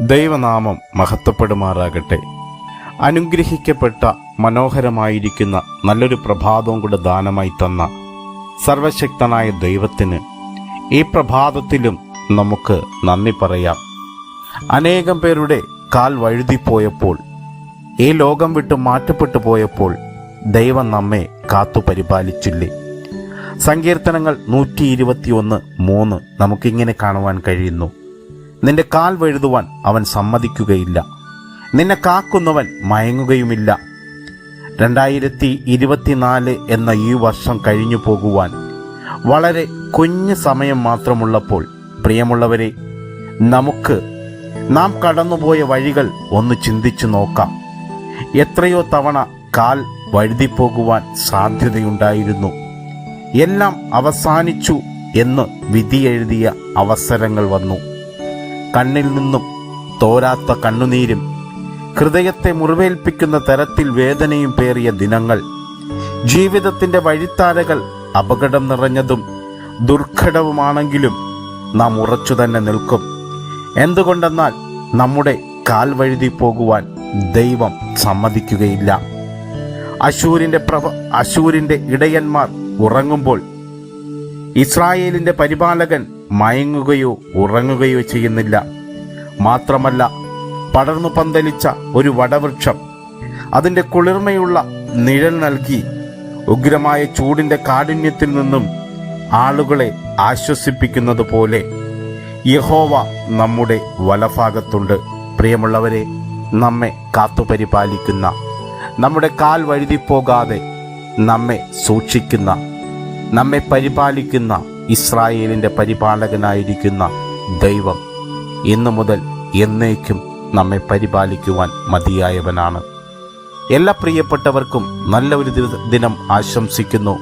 ദൈവനാമം മഹത്വപ്പെടുമാറാകട്ടെ. അനുഗ്രഹിക്കപ്പെട്ട മനോഹരമായിരിക്കുന്ന നല്ലൊരു പ്രഭാതവും കൂടെ ദാനമായി തന്ന സർവശക്തനായ ദൈവത്തിന് ഈ പ്രഭാതത്തിലും നമുക്ക് നന്ദി പറയാം. അനേകം പേരുടെ കാൽ വഴുതിപ്പോയപ്പോൾ ഈ ലോകം വിട്ട് മാറ്റപ്പെട്ടു പോയപ്പോൾ ദൈവം നമ്മെ കാത്തു പരിപാലിച്ചില്ലേ? സങ്കീർത്തനങ്ങൾ നൂറ്റി ഇരുപത്തിയൊന്ന് മൂന്ന് നമുക്കിങ്ങനെ കാണുവാൻ കഴിയുന്നു. നിന്റെ കാൽ വഴുതുവാൻ അവൻ സമ്മതിക്കുകയില്ല. നിന്നെ കാക്കുന്നവൻ മയങ്ങുകയുമില്ല. രണ്ടായിരത്തി ഇരുപത്തിനാല് എന്ന ഈ വർഷം കഴിഞ്ഞു പോകുവാൻ വളരെ കുഞ്ഞു സമയം മാത്രമുള്ളപ്പോൾ പ്രിയമുള്ളവരെ നമുക്ക് നാം കടന്നുപോയ വഴികൾ ഒന്ന് ചിന്തിച്ചു നോക്കാം. എത്രയോ തവണ കാൽ വഴുതിപ്പോകുവാൻ സാധ്യതയുണ്ടായിരുന്നു. എല്ലാം അവസാനിച്ചു എന്ന് വിധിയെഴുതിയ അവസരങ്ങൾ വന്നു. കണ്ണിൽ നിന്നും തോരാത്ത കണ്ണുനീരും ഹൃദയത്തെ മുറിവേൽപ്പിക്കുന്ന തരത്തിൽ വേദനയും പേറിയ ദിനങ്ങൾ ജീവിതത്തിന്റെ വഴിത്താരകൾ അപകടം നിറഞ്ഞതും ദുർഘടവുമാണെങ്കിലും നാം ഉറച്ചു തന്നെ നിൽക്കും. എന്തുകൊണ്ടെന്നാൽ നമ്മുടെ കാൽ വഴുതി പോകുവാൻ ദൈവം സമ്മതിക്കുകയില്ല. അശൂരിന്റെ പ്രഭ അശൂരിന്റെ ഇടയന്മാർ ഉറങ്ങുമ്പോൾ ഇസ്രായേലിന്റെ പരിപാലകൻ മയങ്ങുകയോ ഉറങ്ങുകയോ ചെയ്യുന്നില്ല. മാത്രമല്ല പടർന്നു പന്തലിച്ച ഒരു വടവൃക്ഷം അതിന്റെ കുളിർമയുള്ള നിഴൽ നൽകി ഉഗ്രമായ ചൂടിന്റെ കാഠിന്യത്തിൽ നിന്നും ആളുകളെ ആശ്വസിപ്പിക്കുന്നത് പോലെ യഹോവ നമ്മുടെ വലഭാഗത്തുണ്ട്. പ്രിയമുള്ളവരെ നമ്മെ കാത്തുപരിപാലിക്കുന്ന നമ്മുടെ കാൽ വഴുതിപ്പോകാതെ നമ്മെ സൂക്ഷിക്കുന്ന നമ്മെ പരിപാലിക്കുന്ന ഇസ്രായേലിന്റെ പരിപാലകനായിരിക്കുന്ന ദൈവം ഇന്നു മുതൽ എന്നേക്കും നമ്മെ പരിപാലിക്കുവാൻ മതിയായവനാണ്. എല്ലാ പ്രിയപ്പെട്ടവർക്കും നല്ല ഒരു ദിനം ആശംസിക്കുന്നു.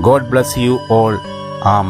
God bless you all. ആ